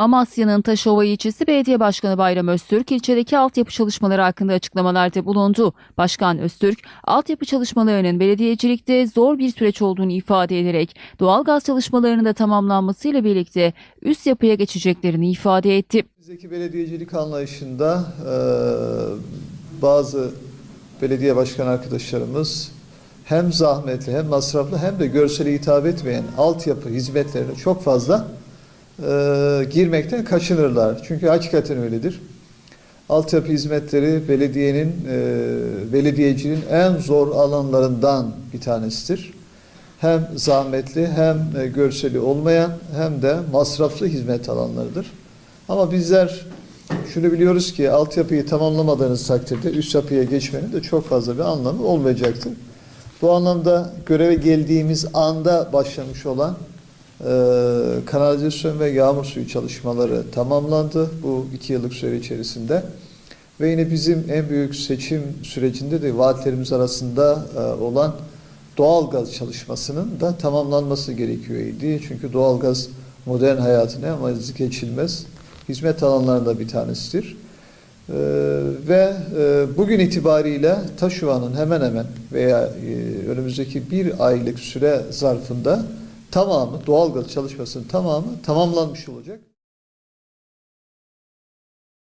Amasya'nın Taşova ilçesi Belediye Başkanı Bayram Öztürk ilçedeki altyapı çalışmaları hakkında açıklamalarda bulundu. Başkan Öztürk, altyapı çalışmalarının belediyecilikte zor bir süreç olduğunu ifade ederek doğalgaz çalışmalarının da tamamlanmasıyla birlikte üst yapıya geçeceklerini ifade etti. Bizdeki belediyecilik anlayışında e, bazı belediye başkan arkadaşlarımız hem zahmetli hem masraflı hem de görsele hitap etmeyen altyapı hizmetlerine çok fazla e, girmekten kaçınırlar. Çünkü hakikaten öyledir. Altyapı hizmetleri belediyenin, e, belediyeciliğin en zor alanlarından bir tanesidir. Hem zahmetli hem e, görseli olmayan hem de masraflı hizmet alanlarıdır. Ama bizler şunu biliyoruz ki altyapıyı tamamlamadığınız takdirde üst yapıya geçmenin de çok fazla bir anlamı olmayacaktır. Bu anlamda göreve geldiğimiz anda başlamış olan e, kanalizasyon ve yağmur suyu çalışmaları tamamlandı bu iki yıllık süre içerisinde. Ve yine bizim en büyük seçim sürecinde de vaatlerimiz arasında e, olan doğalgaz çalışmasının da tamamlanması gerekiyordu. Çünkü doğalgaz modern hayatın en vazgeçilmez hizmet alanlarında bir tanesidir. Ee, ve e, bugün itibariyle Taşova'nın hemen hemen veya e, önümüzdeki bir aylık süre zarfında tamamı doğalgaz çalışmasının tamamı tamamlanmış olacak.